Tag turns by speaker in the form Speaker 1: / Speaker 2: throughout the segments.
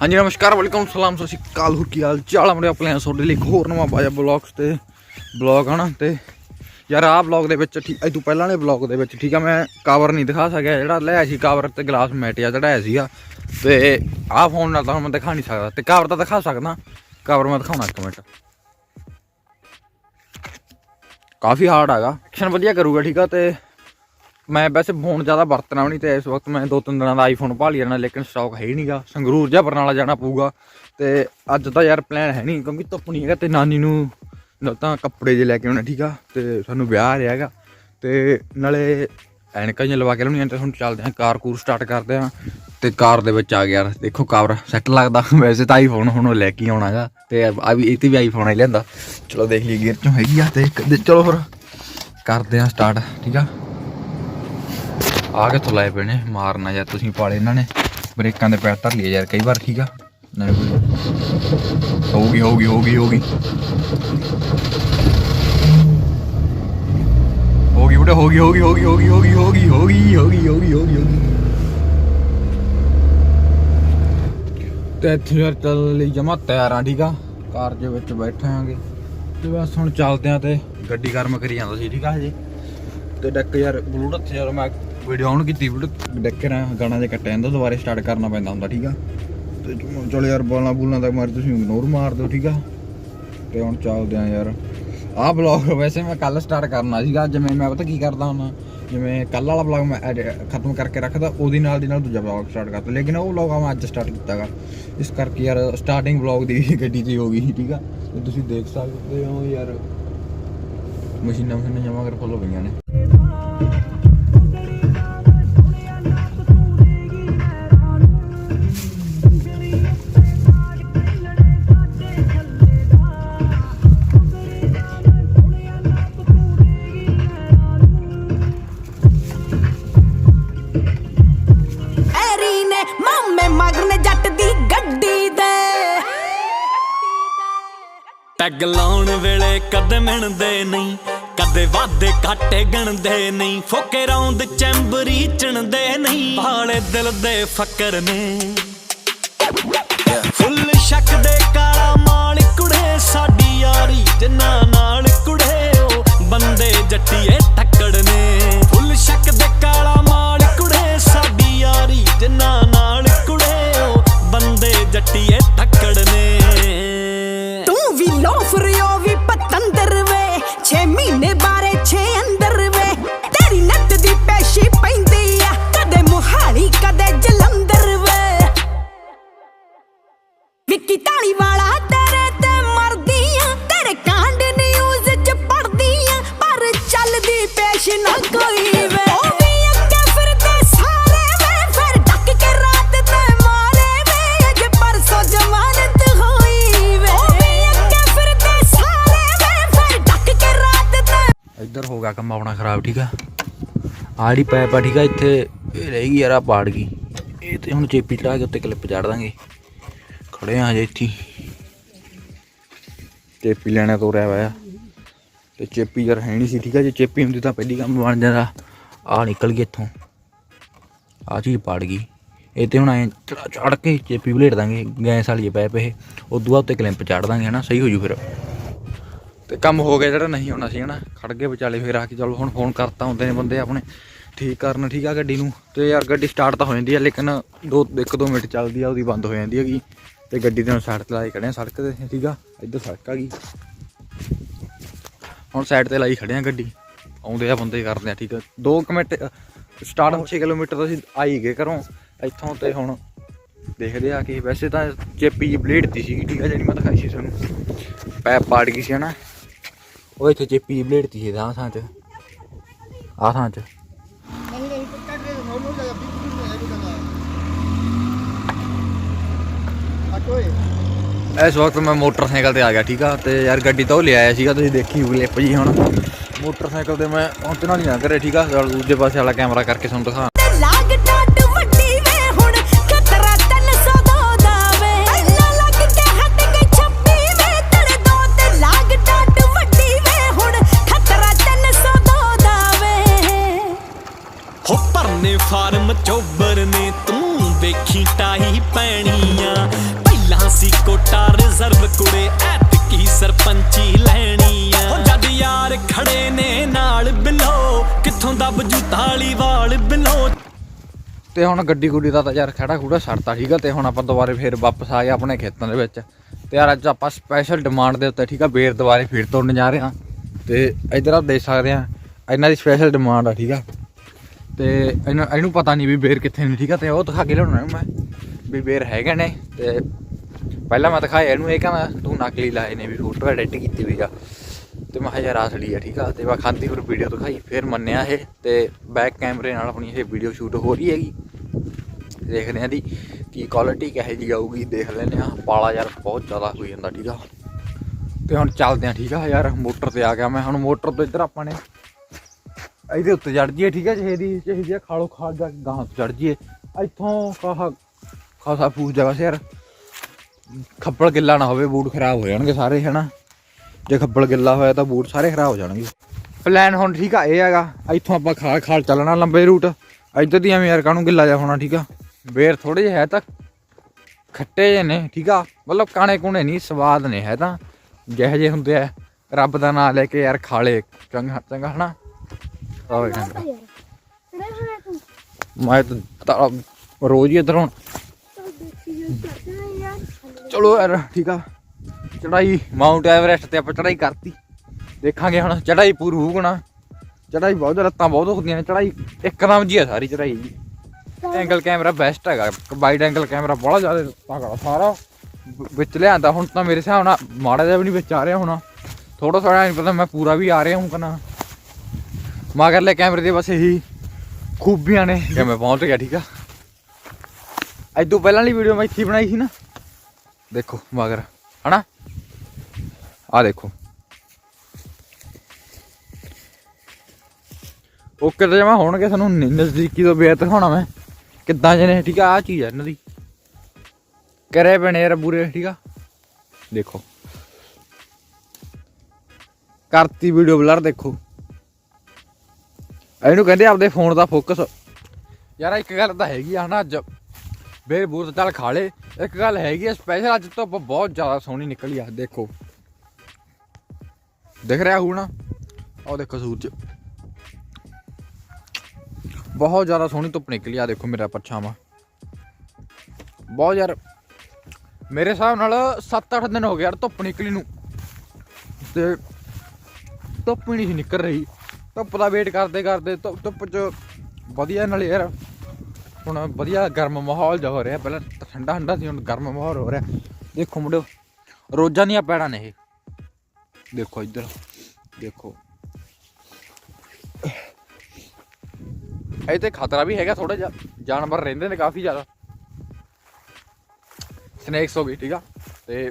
Speaker 1: ਹਾਂਜੀ, ਨਮਸਕਾਰ, ਵੈਲਕਮ, ਸਲਾਮ, ਸਤਿ ਸ਼੍ਰੀ ਅਕਾਲ, ਹੋਰ ਕੀ ਹਾਲ ਚਾਲ ਆਪਣੇ ਆਪਣੇ ਤੁਹਾਡੇ ਲਈ ਇੱਕ ਹੋਰ ਨਵਾਂ ਪਾਇਆ ਬਲੌਗਸ ਤੇ ਬਲੌਗ ਹਨਾ, ਤੇ ਯਾਰ ਆਹ ਬਲੌਗ ਦੇ ਵਿੱਚ ਠੀਕ, ਇਹ ਤੋਂ ਪਹਿਲਾਂ ਵਾਲੇ ਬਲੌਗ ਦੇ ਵਿੱਚ ਠੀਕ ਆ, ਮੈਂ ਕਵਰ ਨਹੀਂ ਦਿਖਾ ਸਕਿਆ, ਜਿਹੜਾ ਲਿਆ ਸੀ ਕਵਰ ਤੇ ਗਲਾਸ ਮੈਟਿਆ ਚੜਾਇਆ ਸੀਗਾ, ਤੇ ਆਹ ਫੋਨ ਨਾਲ ਤਾਂ ਮੈਂ ਦਿਖਾ ਨਹੀਂ ਸਕਦਾ, ਤੇ ਕਵਰ ਤਾਂ ਦਿਖਾ ਸਕਦਾ ਕਵਰ ਮੈਂ ਦਿਖਾਉਣਾ ਇੱਕ ਮਿੰਟ। ਕਾਫੀ ਹਾਰਡ ਹੈਗਾ ਐਕਸ਼ਨ ਵਧੀਆ ਕਰੂਗਾ, ਠੀਕ ਆ, ਤੇ ਮੈਂ ਵੈਸੇ ਫੋਨ ਜ਼ਿਆਦਾ ਵਰਤਣਾ ਵੀ ਨਹੀਂ ਤੇ ਇਸ ਵਕਤ ਮੈਂ ਦੋ ਤਿੰਨ ਦਿਨਾਂ ਦਾ ਆਈਫੋਨ ਭਾਲੀ ਜਾਣਾ ਲੇਕਿਨ ਸਟਾਕ ਹੈ ਹੀ ਨਹੀਂਗਾ ਸੰਗਰੂਰ ਜਾਂ ਬਰਨਾਲਾ ਜਾਣਾ ਪਊਗਾ। ਤੇ ਅੱਜ ਤਾਂ ਯਾਰ ਪਲਾਨ ਹੈ ਨਹੀਂ, ਕਿਉਂਕਿ ਧੁੱਪ ਨਹੀਂ ਹੈਗਾ ਤੇ ਨਾਨੀ ਨੂੰ ਤਾਂ ਕੱਪੜੇ ਜੇ ਲੈ ਕੇ ਆਉਣਾ, ਠੀਕ ਆ? ਤੇ ਸਾਨੂੰ ਵਿਆਹ ਆ ਰਿਹਾ ਹੈਗਾ। ਤੇ ਨਾਲੇ ਐਨਕਾਂ ਜਿਹੀਆਂ ਲਵਾ ਕੇ ਲਾਉਣੀਆਂ ਤੇ ਹੁਣ ਚੱਲਦੇ ਹਾਂ, ਕਾਰ ਕੂਰ ਸਟਾਰਟ ਕਰਦੇ ਹਾਂ। ਤੇ ਕਾਰ ਦੇ ਵਿੱਚ ਆ ਗਿਆ ਯਾਰ, ਦੇਖੋ ਕਵਰ ਸੈੱਟ ਲੱਗਦਾ। ਵੈਸੇ ਤਾਂ ਆਈਫੋਨ ਹੁਣ ਲੈ ਕੇ ਆਉਣਾਗਾ ਤੇ ਆ ਵੀ, ਇਹ ਤੇ ਵੀ ਆਈਫੋਨ ਹੀ ਲੈਂਦਾ ਚਲੋ ਦੇਖ ਲਈਏ ਗੇਅਰ ਚੋਂ ਹੈਗੀ ਆ ਤੇ ਚਲੋ ਫਿਰ ਕਰਦੇ ਹਾਂ ਸਟਾਰਟ ਠੀਕ ਆ? ਆ ਕੇ ਲਾਏ ਪਏ ਨੇ ਮਾਰਨਾ ਯਾਰ ਤੁਸੀਂ ਪਾਲੇ ਇਹਨਾਂ ਨੇ ਬ੍ਰੇਕਾਂ ਦੇ ਪੈਰ ਧਰ ਲਈਏ ਯਾਰ ਕਈ ਵਾਰ ਠੀਕ ਆ ਨਹੀਂ ਕੋਈ ਹੋਊਗੀ ਹੋਊਗੀ ਹੋਊਗੀ ਹੋਊਗੀ ਹੋਗੀ ਬੁੜੇ ਹੋਗੀ ਹੋਗੀ ਹੋਗੀ ਹੋਗੀ ਹੋਗੀ ਹੋਗੀ ਹੋਗੀ ਹੋਗੀ ਹੋਗੀ ਹੋਗੀ ਤੇ ਇੱਥੇ ਯਾਰ ਚੱਲ ਲਈ ਜਮਾ ਤਿਆਰ ਠੀਕ ਆ ਕਾਰ ਦੇ ਵਿੱਚ ਬੈਠਾਂਗੇ ਤੇ ਬਸ ਹੁਣ ਚੱਲਦੇ ਆ ਤੇ ਗੱਡੀ ਗਰਮ ਕਰੀ ਜਾਂਦਾ ਸੀ ਠੀਕ ਆ ਹਜੇ ਤੇ ਡੈਕ ਯਾਰ ਬਲੂਟੁੱਥ ਯਾਰ ਮੈਂ ਵੀਡੀਓ ਆਨ ਕੀਤੀ ਬਲੂਟੁੱਥ ਡੈਕ ਨਾ ਗਾਣਾ ਜੇ ਕੱਟਿਆ ਜਾਂਦਾ, ਦੁਬਾਰੇ ਸਟਾਰਟ ਕਰਨਾ ਪੈਂਦਾ ਹੁੰਦਾ, ਠੀਕ ਆ? ਤੇ ਚਲੋ- ਯਾਰ ਬੋਲਾਂ ਬੋਲਣਾ ਤਾਂ ਮਾਰ, ਤੁਸੀਂ ਇਗਨੋਰ ਮਾਰ ਦਿਓ, ਠੀਕ ਆ? ਤੇ ਹੁਣ ਚੱਲਦੇ ਆ ਯਾਰ। ਆਹ ਬਲੌਗ ਵੈਸੇ ਮੈਂ ਕੱਲ ਸਟਾਰਟ ਕਰਨਾ ਸੀਗਾ, ਜਿਵੇਂ ਮੈਂ ਪਤਾ ਕੀ ਕਰਦਾ ਹੁੰਦਾ, ਜਿਵੇਂ ਕੱਲ ਵਾਲਾ ਬਲੌਗ ਮੈਂ edit- ਖਤਮ ਕਰਕੇ ਰੱਖਦਾ, ਉਹਦੀ ਨਾਲ ਦੀ ਨਾਲ ਦੂਜਾ ਬਲੌਗ ਸਟਾਰਟ ਕਰਦਾ, ਲੇਕਿਨ ਉਹ ਬਲੌਗ ਮੈਂ ਅੱਜ ਸਟਾਰਟ ਕੀਤਾਗਾ। ਇਸ ਕਰਕੇ ਯਾਰ ਸਟਾਰਟਿੰਗ ਬਲੌਗ ਦੀ ਗੱਡੀ 'ਚ ਹੋ ਗਈ, ਠੀਕ ਆ? ਤੁਸੀਂ ਦੇਖ ਸਕਦੇ ਹੋ ਯਾਰ ਮਸ਼ੀਨਾਂ ਮਸ਼ੀਨਾਂ ਜਮਾ ਕਰ ਫੁੱਲ ਪਈਆਂ ਨੇ।
Speaker 2: ਪੈਗ ਲਾਉਣ ਵੇਲੇ ਕਦੇ ਮਿਣਦੇ ਨਹੀਂ ਕਦੇ ਵਾਦੇ ਘਾਟੇ ਗਣਦੇ ਨਹੀਂ ਫੋਕੇ ਰੌਂਦ ਚੈਂਬਰੀ ਚਣਦੇ ਨਹੀਂ ਭਾਲੇ ਦਿਲ ਦੇ ਫੱਕਰ ਨੇ। ਫੁੱਲ ਸ਼ੱਕ ਦੇ ਕਾਲਾ ਮਾਲ ਕੁੜੇ ਸਾਡੀ ਯਾਰੀ ਜਿੰਨਾ
Speaker 3: ਵਿੱਕੀ ਢਾਲੀ ਵਾਲਾ ਤੇਰੇ ਤੇ ਮਰਦੀ ਆ ਤੇਰੇ ਕਾਂਡ ਨਿਊਜ਼ ਚ ਪੜਦੀ ਆ ਪਰ ਚੱਲਦੀ ਪੇਸ਼ ਨਾ ਕੋਈ ਵੇ।
Speaker 1: ਇੱਧਰ ਹੋ ਗਿਆ ਕੰਮ ਆਪਣਾ ਖਰਾਬ, ਠੀਕ ਆ? ਆਹ ਜਿਹੜੀ ਪਾਈਪ ਆ, ਠੀਕ ਆ, ਇੱਥੇ ਇਹ ਰਹਿ ਗਈ ਯਾਰ ਆ ਪਾੜ ਗਈ। ਇਹ ਤੇ ਹੁਣ ਚੇਪੀ ਚੜਾ ਕੇ ਉੱਤੇ ਕਲਿੱਪ ਚੜ ਦਾਂਗੇ। ਖੜੇ ਆ ਜੇ ਇੱਥੇ ਚੇਪੀ ਲੈਣਾ ਤੋਰਿਆ ਹੋਇਆ। ਤੇ ਚੇਪੀ ਯਾਰ ਹੈ ਨਹੀਂ ਸੀ, ਠੀਕ ਆ? ਜੇ ਚੇਪੀ ਹੁੰਦੀ ਤਾਂ ਪਹਿਲੀ ਕੰਮ ਬਣ ਜਾਂਦਾ। ਆ ਨਿਕਲ ਗਈ ਇੱਥੋਂ। ਆ ਚੀਜ਼ ਪਾੜ ਗਈ। ਇਹ ਤੇ ਹੁਣ ਐ ਚੜ ਕੇ ਚੇਪੀ ਬਲੇਟ ਦਾਂਗੇ। ਗੈਸ ਵਾਲੀ ਪੈਪ ਇਹ ਉਦੋਂ ਬਾਅਦ ਉੱਤੇ ਕਲਿੱਪ ਚੜ ਦਾਂਗੇ, ਹਨਾ? ਸਹੀ ਹੋ ਜੂ ਫਿਰ। ਤੇ ਕੰਮ ਹੋ ਗਿਆ ਜਿਹੜਾ ਨਹੀਂ ਹੋਣਾ ਸੀ, ਹਨਾ? ਖੜ ਗਏ ਵਿਚਾਲੇ ਫੇਰ ਆ ਕੇ ਚਲੋ ਹੁਣ ਫੋਨ ਕਰਤਾ ਹੁੰਦੇ ਨੇ ਬੰਦੇ ਆਪਣੇ। ਠੀਕ ਕਰਨ, ਠੀਕ ਆ ਗੱਡੀ ਨੂੰ। ਤੇ ਯਾਰ ਗੱਡੀ ਸਟਾਰਟ ਤਾਂ ਹੋ ਜਾਂਦੀ ਆ, ਲੇਕਿਨ ਦੋ, ਇੱਕ ਦੋ ਮਿੰਟ ਚੱਲਦੀ ਆ, ਉਹਦੀ ਬੰਦ ਹੋ ਜਾਂਦੀ ਹੈਗੀ। ਤੇ ਗੱਡੀ ਦੇ ਹੁਣ ਸਾਈਡ ਤੇ ਲਾਈ ਖੜੇ ਆ ਸੜਕ ਤੇ, ਠੀਕ ਆ? ਇੱਧਰ ਸੜਕ ਆ ਗਈ। ਹੁਣ ਸਾਈਡ ਤੇ ਲਾਈ ਖੜੇ ਆ ਗੱਡੀ। ਆਉਂਦੇ ਆ, ਬੰਦੇ ਕਰਦੇ ਆ, ਠੀਕ ਆ? 2 ਮਿੰਟ ਸਟਾਰਟ 6 ਕਿਲੋਮੀਟਰ ਅਸੀਂ ਆਈ ਗਏ ਘਰੋਂ। ਇੱਥੋਂ ਤੇ ਹੁਣ ਦੇਖਦੇ ਆ ਕਿ ਵੈਸੇ ਤਾਂ ਚੇਪੀ ਜੀ ਬਲੇਡ ਦੀ ਸੀ ਠੀਕ ਆ, ਜਿਹੜੀ ਮੈਂ ਦਿਖਾਈ ਸੀ ਤੁਹਾਨੂੰ। ਪੈਪ ਪਾੜ ਗਈ ਸੀ, ਹਨਾ? ਉਹ ਇੱਥੇ ਚੇਪੀ ਦੀ ਬਲੇਡ ਤੀ ਸੀ, ਆਹ ਥਾਂ 'ਚ। ਆ ਥਾਂ 'ਚ। ਇਸ ਵਕਤ ਮੈਂ ਮੋਟਰਸਾਈਕਲ ਤੇ ਆ ਗਿਆ, ਠੀਕ ਆ? ਤੇ ਯਾਰ ਗੱਡੀ ਤਾਂ ਉਹ ਲਿਆਇਆ ਸੀਗਾ, ਤੁਸੀਂ ਦੇਖੀ ਹੋਈ ਕਲਿੱਪ ਜੀ ਹੁਣ। ਮੋਟਰਸਾਈਕਲ ਤੇ ਮੈਂ ਪਹੁੰਚਣਾ ਨਹੀਂ ਆ ਘਰੇ, ਠੀਕ ਆ? ਦੂਜੇ ਪਾਸੇ ਵਾਲਾ ਕੈਮਰਾ ਕਰਕੇ ਤੁਹਾਨੂੰ ਦਿਖਾ
Speaker 2: ਬਿਲੋ ਕਿੱਥੋਂ ਦੱਬ ਵਾਲ ਬਿਲੋ।
Speaker 1: ਤੇ ਹੁਣ ਗੱਡੀ ਗੁੱਡੀ ਦਾ ਤਾਂ ਯਾਰ ਖੜਾ ਖੂੜਾ ਛੱਡਤਾ ਠੀਕ ਆ ਤੇ ਹੁਣ ਆਪਾਂ ਦੁਬਾਰੇ ਫੇਰ ਵਾਪਸ ਆ ਆਪਣੇ ਖੇਤਾਂ ਦੇ ਵਿੱਚ। ਤੇ ਯਾਰ ਅੱਜ ਆਪਾਂ ਸਪੈਸ਼ਲ ਡਿਮਾਂਡ ਦੇ ਉੱਤੇ ਠੀਕ ਆ, ਬੇਰ ਦੁਬਾਰੇ ਫੇਰ ਤੋੜਨ ਜਾ ਰਹੇ ਹਾਂ। ਤੇ ਇਧਰ ਆਪ ਦੇਖ ਸਕਦੇ ਆ ਇਹਨਾਂ ਦੀ ਸਪੈਸ਼ਲ ਡਿਮਾਂਡ ਆ, ਠੀਕ ਆ। ਤੇ ਇਹਨੂੰ ਇਹਨੂੰ ਪਤਾ ਨਹੀਂ ਵੀ ਬੇਰ ਕਿੱਥੇ ਨੇ, ਠੀਕ ਆ। ਤੇ ਉਹ ਦਿਖਾ ਕੇ ਲਿਆਉਣਾ ਇਹਨੂੰ ਮੈਂ, ਵੀ ਬੇਰ ਹੈਗੇ ਨੇ। ਤੇ ਪਹਿਲਾਂ ਮੈਂ ਦਿਖਾਇਆ ਇਹਨੂੰ, ਇਹ ਕਹਿੰਦਾ ਤੂੰ ਨਕਲੀ ਲਾਏ ਨੇ, ਵੀ ਫੋਟੋ ਐਡਿਟ ਕੀਤੀ ਹੋਈ ਆ। ਤੇ ਮੈਂ ਕਿਹਾ ਯਾਰ ਅਸਲੀ ਆ, ਠੀਕ ਆ। ਤੇ ਮੈਂ ਖਾਂਦੀ ਫਿਰ ਵੀਡੀਓ ਦਿਖਾਈ, ਫਿਰ ਮੰਨਿਆ ਇਹ ਤੇ ਬੈਕ ਕੈਮਰੇ ਨਾਲ ਆਪਣੀ ਇਹ ਵੀਡੀਓ ਸ਼ੂਟ ਹੋ ਰਹੀ ਹੈਗੀ। ਦੇਖਦੇ ਆ ਦੀ ਕੀ ਕੁਆਲਿਟੀ ਕਿਹੋ ਜਿਹੀ ਆਊਗੀ, ਦੇਖ ਲੈਨੇ ਆ। ਪਾਲਾ ਯਾਰ ਬਹੁਤ ਜ਼ਿਆਦਾ ਹੋਈ ਜਾਂਦਾ, ਠੀਕ ਆ। ਤੇ ਹੁਣ ਚੱਲਦੇ ਆ, ਠੀਕ ਆ। ਯਾਰ ਮੋਟਰ ਤੇ ਆ ਗਿਆ ਮੈਂ, ਹੁਣ ਮੋਟਰ ਤੋਂ ਇੱਧਰ ਆਪਾਂ ਨੇ ਇਹਦੇ ਉੱਤੇ ਚੜ ਜੀਏ ਠੀਕ ਆ। ਜਿਹਦੀ ਜਿਹਦੀ ਆ ਖਾਲੋ ਖਾਲ ਜਾ ਕੇ ਗਾਂ ਤੋਂ ਚੜ ਜੀਏ ਇੱਥੋਂ ਕਾਹ ਖਾਸਾ ਫੂਸ ਜਗ੍ਹਾ ਯਾਰ। ਖੱਪਲ ਗਿੱਲਾ ਨਾ ਹੋਵੇ, ਬੂਟ ਖਰਾਬ ਹੋ ਜਾਣਗੇ ਸਾਰੇ, ਹਨਾ। ਜੇ ਖੱਬਲ ਗਿੱਲਾ ਹੋਇਆ ਤਾਂ ਬੂਟ ਸਾਰੇ ਖਰਾਬ ਹੋ ਜਾਣਗੇ। ਪਲਾਨ ਹੁਣ ਠੀਕ ਆ, ਇਹ ਹੈਗਾ। ਇੱਥੋਂ ਆਪਾਂ ਖਾਲ ਖਾਲ ਚੱਲਣਾ ਲੰਬੇ ਰੂਟ ਇੱਧਰ ਦੀ ਐਵੇਂ ਯਾਰ ਕਾਹਨੂੰ ਗਿੱਲਾ ਜਾ ਹੋਣਾ, ਠੀਕ ਆ? ਬੇਰ ਥੋੜੇ ਜਿਹੇ ਹੈ ਤਾਂ ਖੱਟੇ ਜਿਹੇ ਨੇ, ਠੀਕ ਆ? ਮਤਲਬ ਕਾਣੇ ਕੁਣੇ ਨਹੀਂ, ਸਵਾਦ ਨੇ, ਹੈ ਤਾਂ। ਜਿਹੇ ਜਿਹੇ ਹੁੰਦੇ ਆ, ਰੱਬ ਦਾ ਨਾਮ ਲੈ ਕੇ ਯਾਰ ਖਾਲੇ, ਚੰਗਾ ਚੰਗਾ, ਹਨਾ? ਆਵੇ ਮੈਂ ਤਾਂ ਰੋਜ਼ ਹੀ ਇੱਧਰ ਹੁਣ। ਚਲੋ ਯਾਰ, ਠੀਕ ਆ। ਚੜਾਈ। ਮਾਊਂਟ ਐਵਰੈਸਟ ਤੇ ਆਪਾਂ ਚੜਾਈ ਕਰਤੀ। ਦੇਖਾਂਗੇ ਹੁਣ ਚੜਾਈ ਪੂਰੀ ਹੋਊਗਾ ਚੜਾਈ ਬਹੁਤ ਲੱਤਾਂ ਬਹੁਤ ਦੁਖਦੀਆਂ ਨੇ। ਚੜਾਈ ਇੱਕਦਮ ਜੀ ਆ ਸਾਰੀ ਚੜਾਈ ਜੀ। ਐਂਗਲ ਕੈਮਰਾ ਬੈਸਟ ਹੈਗਾ। ਵਾਈਡ ਐਂਗਲ ਕੈਮਰਾ ਬੜਾ ਜ਼ਿਆਦਾ ਤਗੜਾ ਸਾਰਾ। ਵਿੱਚ ਲਿਆਂਦਾ। ਹੁਣ ਤਾਂ ਮੇਰੇ ਹਿਸਾਬ ਨਾਲ ਮਾੜਾ ਜਿਹਾ ਵੀ ਨਹੀਂ ਵਿੱਚ ਆ ਰਿਹਾ ਹੋਣਾ। ਥੋੜਾ ਥੋੜਾ ਨਹੀਂ ਪਤਾ ਮੈਂ ਪੂਰਾ ਵੀ ਆ ਰਿਹਾ ਹੂੰ ਕਨਾ ਮਗਰਲੇ ਕੈਮਰੇ ਦੇ ਬਸ ਇਹੀ ਖੂਬੀਆਂ ਨੇ। ਕਿ ਮੈਂ ਪਹੁੰਚ ਗਿਆ, ਠੀਕ ਆ। ਅੱਜ ਤੋਂ ਪਹਿਲਾਂ ਵਾਲੀ ਵੀਡੀਓ ਮੈਂ ਇੱਥੇ ਬਣਾਈ ਸੀ ਨਾ। ਦੇਖੋ ਮਗਰ। ਹਨਾ? ਆ ਦੇਖੋ ਓਕੇ ਤਾਂ ਜਮਾ ਹੋਣਗੇ ਸਾਨੂੰ ਨਜ਼ਦੀਕੀ ਤੋਂ ਬੇਰ ਦਿਖਾਉਣਾ ਮੈਂ ਕਿੱਦਾਂ ਜੇ ਨੇ ਠੀਕ ਆ ਆ ਚੀਜ਼ ਹੈ ਇਹਨਾਂ ਦੀ ਕਰੇ ਬਣੇ ਯਾਰ ਬੁਰੇ ਠੀਕ ਆ ਦੇਖੋ ਕਰਤੀ ਵੀਡੀਓ ਬਲਰ ਦੇਖੋ ਇਹਨੂੰ ਕਹਿੰਦੇ ਆਪਦੇ ਫੋਨ ਦਾ ਫੋਕਸ ਯਾਰ ਇੱਕ ਗੱਲ ਤਾਂ ਹੈਗੀ ਆ ਹਨਾ ਅੱਜ ਬੇਰ ਬੂਰ ਤਾਂ ਚੱਲ ਖਾ ਲੇ ਇੱਕ ਗੱਲ ਹੈਗੀ ਆ ਸਪੈਸ਼ਲ ਅੱਜ ਤੋਂ ਬਹੁਤ ਜ਼ਿਆਦਾ ਸੋਹਣੀ ਨਿਕਲੀ ਆ ਦੇਖੋ ਦਿਖ ਰਿਹਾ ਹੋਊ ਨਾ? ਉਹ ਦੇਖੋ ਸੂਰਜ। ਬਹੁਤ ਜ਼ਿਆਦਾ ਸੋਹਣੀ ਧੁੱਪ ਨਿਕਲੀ ਆ ਦੇਖੋ ਮੇਰਾ ਪਰਛਾਵਾਂ। ਬਹੁਤ ਯਾਰ, ਮੇਰੇ ਹਿਸਾਬ ਨਾਲ 7-8 ਦਿਨ ਹੋ ਗਏ ਯਾਰ ਧੁੱਪ ਨਿਕਲੀ ਨੂੰ। ਤੇ ਧੁੱਪ ਹੀ ਨਹੀਂ ਸੀ ਨਿਕਲ ਰਹੀ। ਧੁੱਪ ਦਾ ਵੇਟ ਕਰਦੇ ਕਰਦੇ ਧੁੱਪ ਧੁੱਪ ਚ ਵਧੀਆ ਨਾਲ ਯਾਰ, ਹੁਣ ਵਧੀਆ ਗਰਮ ਮਾਹੌਲ ਜਿਹਾ ਹੋ ਰਿਹਾ। ਪਹਿਲਾਂ ਠੰਡਾ ਠੰਡਾ ਸੀ, ਹੁਣ ਗਰਮ ਮਾਹੌਲ ਹੋ ਰਿਹਾ। ਦੇਖੋ ਮੁੰਡਿਓ, ਰੋਜ਼ਾਂ ਦੀਆਂ ਪੈੜਾਂ ਨੇ ਇਹ। ਦੇਖੋ ਇੱਧਰ, ਦੇਖੋ। ਇਹ ਤੇ ਖਤਰਾ ਵੀ ਹੈਗਾ ਥੋੜਾ ਜਿਹਾ, ਜਾਨਵਰ ਰਹਿੰਦੇ ਨੇ ਕਾਫੀ ਜ਼ਿਆਦਾ। ਸਨੇਕਸ ਹੋ ਗਏ, ਠੀਕ ਆ? ਤੇ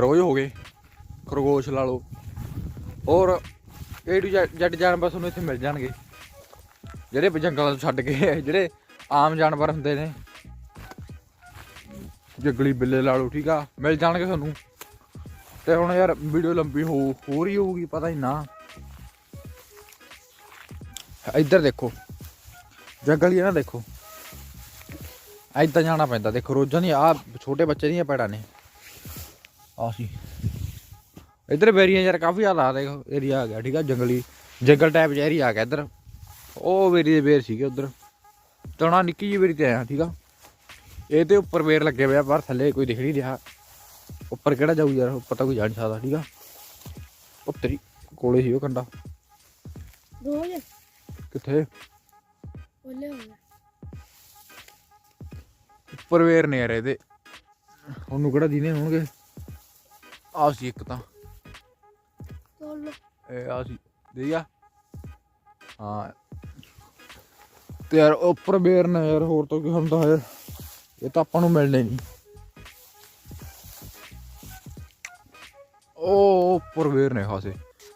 Speaker 1: ਰੋਜ਼ ਹੋ ਗਏ, ਖਰਗੋਸ਼ ਲਾ ਲਓ। ਔਰ ਏ ਟੂ ਜੈਡ ਜਾਨਵਰ ਤੁਹਾਨੂੰ ਇੱਥੇ ਮਿਲ ਜਾਣਗੇ। ਜਿਹੜੇ ਜੰਗਲਾਂ ਤੋਂ ਛੱਡ ਕੇ, ਜਿਹੜੇ ਆਮ ਜਾਨਵਰ ਹੁੰਦੇ ਨੇ। ਜੰਗਲੀ ਬਿੱਲੇ ਲਾ ਲਓ, ਠੀਕ ਆ? ਮਿਲ ਜਾਣਗੇ ਤੁਹਾਨੂੰ। ਤੇ ਹੁਣ ਯਾਰ ਵੀਡੀਓ ਲੰਬੀ ਹੋ ਹੋ ਰਹੀ ਹੋਊਗੀ, ਪਤਾ ਹੀ ਨਾ। ਇੱਧਰ ਦੇਖੋ। ਜੰਗਲ ਹੀ ਆ ਨਾ, ਦੇਖੋ। ਏਦਾਂ ਜਾਣਾ ਪੈਂਦਾ, ਦੇਖੋ, ਰੋਜ਼ਾਂ ਦੀ ਆ ਛੋਟੇ ਬੱਚੇ ਦੀਆਂ ਪੈੜਾਂ ਨੇ। ਆ ਸੀ। ਇੱਧਰ ਬੇਰੀਆਂ ਯਾਰ ਕਾਫੀ ਜ਼ਿਆਦਾ ਆ, ਦੇਖੋ ਏਰੀਆ ਆ ਗਿਆ, ਠੀਕ ਆ, ਜੰਗਲੀ, ਜੰਗਲ ਟਾਈਪ ਜਿਹਾ ਏਰੀਆ ਆ ਗਿਆ ਇੱਧਰ। ਉਹ ਬੇਰੀ ਦੇ ਬੇਰ ਸੀਗੇ ਉੱਧਰ। ਤਣਾ ਨਿੱਕੀ ਜਿਹੀ ਬੇਰੀ ਤੇ ਆਇਆ, ਠੀਕ ਆ। ਇਹ ਤੇ ਉੱਪਰ ਬੇਰ ਲੱਗੇ ਹੋਇਆ ਪਰ ਥੱਲੇ ਕੋਈ ਦਿਖ ਨਹੀਂ ਰਿਹਾ। ਉੱਪਰ ਕਿਹੜਾ ਜਾਊ ਯਾਰ? ਉੱਪਰ ਤਾਂ ਕੋਈ ਜਾ ਨਹੀਂ ਸਕਦਾ ਠੀਕ ਆ? ਉੱਤਰੀ ਕੋਲੇ ਸੀ ਉਹ ਕੰਡਾ।
Speaker 4: ਰੋਜ਼?
Speaker 1: ਕਿੱਥੇ?
Speaker 4: ਬੋਲੇ ਹੋਣਾ
Speaker 1: ਉੱਪਰ ਵੇਰ ਨੇ ਯਾਰ ਇਹਦੇ। ਉਹਨੂੰ ਕਿਹੜਾ ਦੀਨੇ ਹੋਣਗੇ? ਆ ਸੀ ਇੱਕ ਤਾਂ।
Speaker 4: ਤੋਲ
Speaker 1: ਇਹ ਆ ਸੀ। ਦੇਈਆ ਹਾਂ। ਤੇ ਯਾਰ ਉੱਪਰ ਬੇਰ ਨੇ ਯਾਰ ਹੋਰ ਤਾਂ ਕੀ ਹੁੰਦਾ ਹੈ। ਇਹ ਤਾਂ ਆਪਾਂ ਨੂੰ ਮਿਲਣੇ ਨਹੀਂ। ਉਹ ਉੱਪਰ ਬੇਰ ਨੇ ਖਾਸੇ।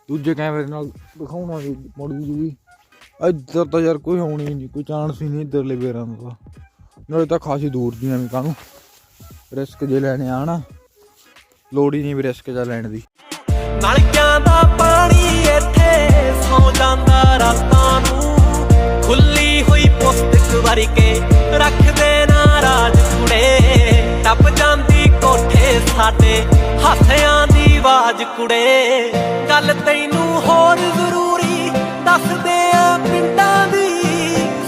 Speaker 1: ਦੂਜੇ ਕੈਮਰੇ ਨਾਲ ਦਿਖਾਉਣਾ ਜੀ ਮੋੜੀ ਜੂਗੀ ਇੱਧਰ ਤਾਂ ਯਾਰ ਕੋਈ ਹੋਣੀ ਨਹੀਂ, ਕੋਈ ਚਾਂਸ ਹੀ ਨਹੀਂ ਇੱਧਰਲੇ ਬੇਰਾਂ ਦਾ ਨਾਲੇ ਤਾਂ ਖਾਸੀ ਦੂਰ ਦੀਆਂ ਵੀ ਕਾਹਨੂੰ। ਰਿਸਕ ਜੇ ਲੈਣੇ ਆ ਨਾ, ਲੋੜ ਹੀ ਨਹੀਂ ਵੀ ਰਿਸਕ ਜਾ ਲੈਣ ਦੀ।
Speaker 2: ਨਲਕਿਆਂ ਦਾ ਪਾਣੀ ਇੱਥੇ ਸੌ ਜਾਂਦਾ ਰਾਤਾਂ ਨੂੰ। ਖੁੱਲੀ ਹੋਈ ਪੁਸਤਕ ਵਰ ਰੱਖਦੇ ਨਾ ਰਾਜ ਕੁੜੇ। ਟੱਪ ਜਾਂਦੀ ਕੋਠੀ ਸਾਡੇ ਹਾਸਿਆਂ ਦੀ ਆਵਾਜ਼ ਕੁੜੇ ਗੱਲ ਤੈਨੂੰ ਹੋਰ ਜ਼ਰੂਰੀ ਦੱਸਦੇ ਆ ਪਿੰਡਾਂ ਦੀ।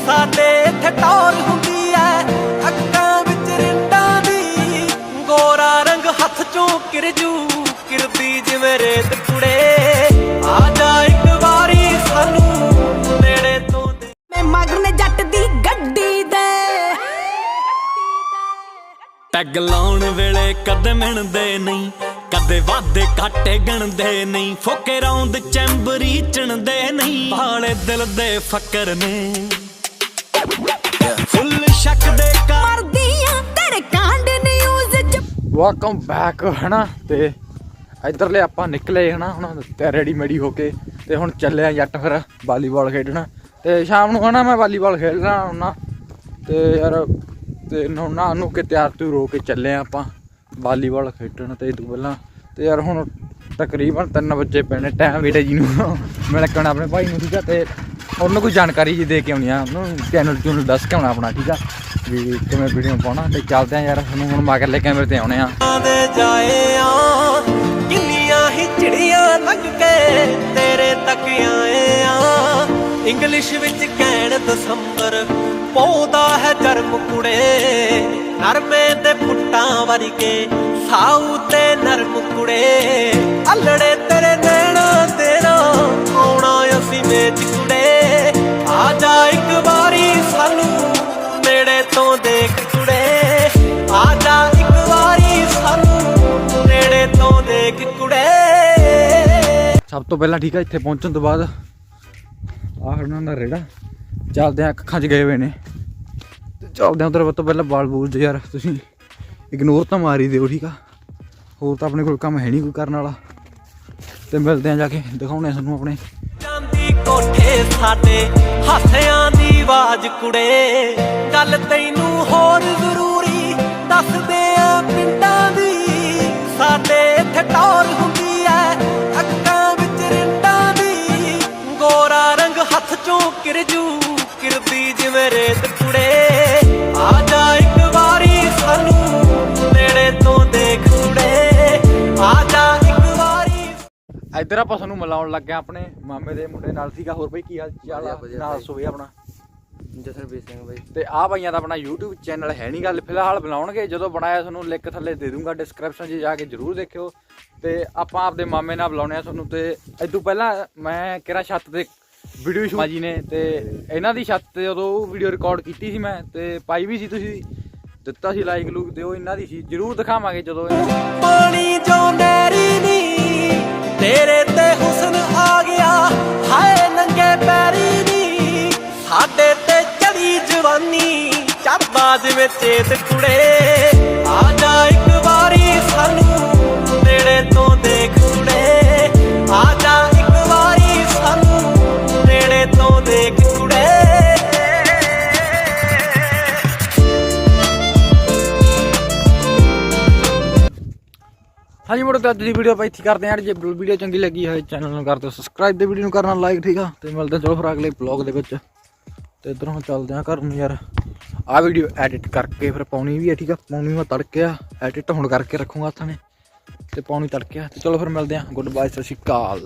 Speaker 2: ਸਾਡੇ ਇੱਥੇ ਟੌਰ ਹੁੰਦੀ ਐ ਅੱਖਾਂ ਵਿੱਚ ਰਿੰਡਾਂ ਦੀ। ਗੋਰਾ ਰੰਗ ਹੱਥ ਚੋਂ ਕਿਰਜੂ ਕਿਰਦੀ ਜਿਵੇਂ ਰੇਤ ਕੁੜੇ। ਆ ਜਾ ਇੱਕ ਵਾਰੀ ਸਾਨੂੰ ਨੇੜੇ ਤੋਂ ਦੇ।
Speaker 3: ਮੈਂ ਮਗਨ ਜੱਟ ਦੀ ਗੱਡੀ ਦੇ।
Speaker 2: ਪੈਗ ਲਾਉਣ ਵੇਲੇ ਕਦੇ ਮਿਣਦੇ ਨਹੀਂ। ਕਦੇ ਵਾਦੇ ਕਾਟੇ ਗਣਦੇ ਨਹੀਂ ਫੋਕੇ ਰੌਂਦ ਚੈਂਬਰੀ ਚਣਦੇ ਨਹੀਂ ਭਾਲੇ ਦਿਲ ਦੇ ਫਕਰ ਨੇ। ਫੁੱਲ ਸ਼ੱਕ ਦੇ ਕਾ
Speaker 3: ਮਰਦੀਆਂ ਤੇਰੇ ਕਾਂਡ ਨਿਊਜ਼ ਚ।
Speaker 1: ਵੈਲਕਮ ਬੈਕ ਹਨਾ? ਤੇ ਇਧਰਲੇ ਆਪਾਂ ਨਿਕਲੇ ਹਨਾ? ਹੁਣ ਤੇ ਰੈਡੀ ਮੈਡੀ ਹੋ ਕੇ ਤੇ ਹੁਣ ਚੱਲੇ ਆ ਜੱਟ ਫਿਰ ਵਾਲੀਬਾਲ ਖੇਡਣ। ਤੇ ਸ਼ਾਮ ਨੂੰ ਹਨਾ ਮੈਂ ਵਾਲੀਬਾਲ ਖੇਡਣਾ ਹੁੰਨਾ ਤੇ ਯਾਰ ਤੇ ਨੌਨਾ ਨੂੰ ਕਿ ਤਿਆਰ ਤੂ ਰੋ ਕੇ ਚੱਲੇ ਆ ਆਪਾਂ ਵਾਲੀਬਾਲ ਖੇਡਣ ਤੇ ਇਹ ਤੋਂ ਪਹਿਲਾਂ। ਤੇ ਯਾਰ ਹੁਣ ਤਕਰੀਬਨ 3 ਵਜੇ ਪੈਣੇ ਟਾਈਮ ਵੀਰੇ ਜੀ ਨੂੰ। ਮਿਲ ਕੇ ਆਪਣੇ ਭਾਈ ਨੂੰ, ਠੀਕ ਆ? ਤੇ ਉਹਨੂੰ ਕੋਈ ਜਾਣਕਾਰੀ ਜੀ ਦੇ ਕੇ ਆਉਣੀ ਆ। ਉਹਨੂੰ ਚੈਨਲ ਚੈਨਲ ਦੱਸ ਕੇ ਆਉਣਾ ਆਪਣਾ, ਠੀਕ ਆ? ਵੀ ਕਿਵੇਂ ਵੀਡੀਓ ਪਾਉਣਾ? ਤੇ ਚੱਲਦੇ ਆ ਯਾਰ ਤੁਹਾਨੂੰ ਹੁਣ ਮਗਰਲੇ ਕੈਮਰੇ ਤੇ ਆਉਣੇ ਆ।
Speaker 2: ਜਾਏ ਆ, ਕਿੰਨੀਆਂ ਹੀ ਚਿੜੀਆਂ ਲੰਘ ਕੇ ਤੇਰੇ ਤੱਕ ਆਏ ਆ। ਇੰਗਲਿਸ਼ ਵਿੱਚ ਕਹਿਣ ਦਸੰਬਰ, ਪੌਦਾ ਹੈ ਜਰਮ ਕੁੜੇ, ਨਰਮੇ ਦੇ ਫੁੱਟਾਂ ਵਰਗੇ ਸਾਊ ਤੇ ਨਰਮ ਕੁੜੇ। ਅਲੜੇ ਤੇਰੇ ਨੈਣਾ ਤੇਰਾ ਆਉਣਾ ਅਸੀਂ ਮੇਚ ਕੁੜੇ। ਆ ਜਾ ਇੱਕ ਵਾਰੀ ਸਾਨੂੰ ਨੇੜੇ ਤੋਂ ਦੇਖ ਕੁੜੇ। ਆ ਜਾ ਇੱਕ ਵਾਰੀ ਸਾਨੂੰ ਨੇੜੇ ਤੋਂ ਦੇਖ ਕੁੜੇ।
Speaker 1: ਸਭ ਤੋਂ ਪਹਿਲਾਂ ਠੀਕ ਆ, ਇੱਥੇ ਪਹੁੰਚਣ ਤੋਂ ਬਾਅਦ ਆਹ ਉਹਨਾਂ ਦਾ ਰੇੜਾ। ਚੱਲਦੇ ਆ, ਅੱਖਾਂ 'ਚ ਗਏ ਹੋਏ ਨੇ। ਤੇ ਚੱਲਦੇ ਆ ਉਧਰ ਤੋਂ ਪਹਿਲਾਂ ਬਾਲ ਬੂਲ ਯਾਰ ਤੁਸੀਂ। ਇਗਨੋਰ ਤਾਂ ਮਾਰੀ ਦਿਓ, ਠੀਕ ਆ? ਹੋਰ ਤਾਂ ਆਪਣੇ ਕੋਲ ਕੰਮ ਹੈ ਨਹੀਂ ਕੋਈ ਕਰਨ ਵਾਲਾ। ਤੇ ਮਿਲਦੇ ਆ ਜਾ ਕੇ ਦਿਖਾਉਣੇ ਤੁਹਾਨੂੰ ਆਪਣੇ।
Speaker 2: ਜਾਂਦੀ ਕੋਠੇ ਸਾਡੇ ਹਾਸਿਆਂ ਦੀ ਆਵਾਜ਼ ਕੁੜੇ। ਗੱਲ ਤੈਨੂੰ ਹੋਰ ਜ਼ਰੂਰੀ, ਦੱਸਦੇ ਆ ਪਿੰਡਾਂ ਦੀ। ਸਾਡੇ ਇੱਥੇ ਟੌਰ ਹੁੰਦੀ ਐ, ਅੱਖਾਂ ਵਿੱਚ ਰਿੰਡਾਂ ਦੀ। ਗੋਰਾ ਰੰਗ ਹੱਥ ਚੋਂ ਕਿਰਜੂ ਕਿਰਦੀ ਜਿਵੇਂ ਰੇਤ ਕੁੜੇ।
Speaker 1: ਇੱਧਰ ਆਪਾਂ ਤੁਹਾਨੂੰ ਮਿਲਾਉਣ ਲੱਗੇ ਆ ਆਪਣੇ ਮਾਮੇ ਦੇ ਮੁੰਡੇ ਨਾਲ ਸੀਗਾ ਹੋਰ ਬਈ ਕੀ ਹਾਲ ਚਾਲ ਆ? ਨਾਲ ਸੋਏ ਆਪਣਾ।
Speaker 5: ਜਸਨਵੀਰ ਸਿੰਘ ਬਾਈ।
Speaker 1: ਤੇ ਆ ਭਾਈਆਂ ਦਾ ਆਪਣਾ YouTube ਚੈਨਲ ਹੈ ਨਹੀਂ ਗੱਲ ਫਿਲਹਾਲ ਬਣਾਉਣਗੇ। ਜਦੋਂ ਬਣਾਇਆ ਤੁਹਾਨੂੰ ਲਿੰਕ ਥੱਲੇ ਦੇ ਦੂੰਗਾ ਡਿਸਕ੍ਰਿਪਸ਼ਨ 'ਚ ਜਾ ਕੇ ਜਰੂਰ ਦੇਖਿਓ। ਤੇ ਆਪਾਂ ਆਪਦੇ ਮਾਮੇ ਨਾਲ ਬੁਲਾਉਣੇ ਆ ਤੁਹਾਨੂੰ। ਤੇ ਇਦੋਂ ਪਹਿਲਾਂ ਮੈਂ ਕਿਹੜਾ ਛੱਤ ਤੇ ਵੀਡੀਓ ਸ਼ੂਟ ਜੀ ਨੇ ਤੇ ਇਹਨਾਂ ਦੀ ਛੱਤ ਤੇ ਉਦੋਂ ਵੀਡੀਓ ਰਿਕਾਰਡ ਕੀਤੀ ਸੀ ਮੈਂ। ਤੇ ਪਾਈ ਵੀ ਸੀ ਤੁਸੀਂ। ਦਿੱਤਾ ਸੀ ਲਾਈਕ ਲੂਕ ਤੇ ਉਹ ਇਹਨਾਂ ਦੀ ਸੀ। ਜਰੂਰ ਦਿਖਾਵਾਂਗੇ ਜਦੋਂ
Speaker 2: ਪਾਣੀ ਜੋ ਨੈਰੀ ਨੀ। ਤੇਰੇ ਤੇ ਹੁਸਨ ਆ ਗਿਆ। ਹਾਏ ਨੰਗੇ ਪੈਰੀ ਨੀ, ਸਾਡੇ ਤੇ ਚੜੀ ਜਵਾਨੀ। ਚੱਬਾ ਜਿਵੇਂ ਚੇਤ ਕੁੜੇ, ਆ ਜਾ ਇੱਕ ਵਾਰੀ ਸਾਨੂੰ ਨੇੜੇ ਤੋਂ ਦੇਖ ਕੁੜੇ। ਆ ਜਾ ਇੱਕ ਵਾਰੀ ਸਾਨੂੰ ਨੇੜੇ ਤੋਂ ਦੇਖ
Speaker 1: ਹਾਂਜੀ ਮੁੰਡੇ ਤੇ ਅੱਜ ਦੀ ਵੀਡੀਓ ਆਪਾਂ ਇੱਥੇ ਕਰਦੇ ਹਾਂ। ਜੇ ਵੀਡੀਓ ਚੰਗੀ ਲੱਗੀ ਹੋਵੇ ਚੈਨਲ ਨੂੰ ਕਰ ਦਿਓ ਸਬਸਕ੍ਰਾਈਬ ਤੇ ਵੀਡੀਓ ਨੂੰ ਕਰਨਾ ਲਾਈਕ ਠੀਕ ਆ। ਤੇ ਮਿਲਦੇ ਹਾਂ ਚਲੋ ਫਿਰ ਅਗਲੇ ਵਲੌਗ ਦੇ ਵਿੱਚ। ਤੇ ਇਧਰੋਂ ਚੱਲਦੇ ਆ ਘਰ ਨੂੰ ਯਾਰ। ਆ ਵੀਡੀਓ ਐਡਿਟ ਕਰਕੇ ਫਿਰ ਪਾਉਣੀ ਵੀ ਹੈ, ਠੀਕ ਆ। ਪਾਉਣੀ ਮੈਂ ਤੜਕੇ ਆ ਐਡਿਟ ਹੁਣ ਕਰਕੇ ਰੱਖੂੰਗਾ ਹੱਥਾਂ ਨੇ। ਤੇ ਪਾਉਣੀ ਤੜਕੇ ਆ ਤੇ ਚਲੋ ਫਿਰ ਮਿਲਦੇ ਆ ਗੁੱਡ ਬਾਏ ਸਤਿ ਸ਼੍ਰੀ ਅਕਾਲ।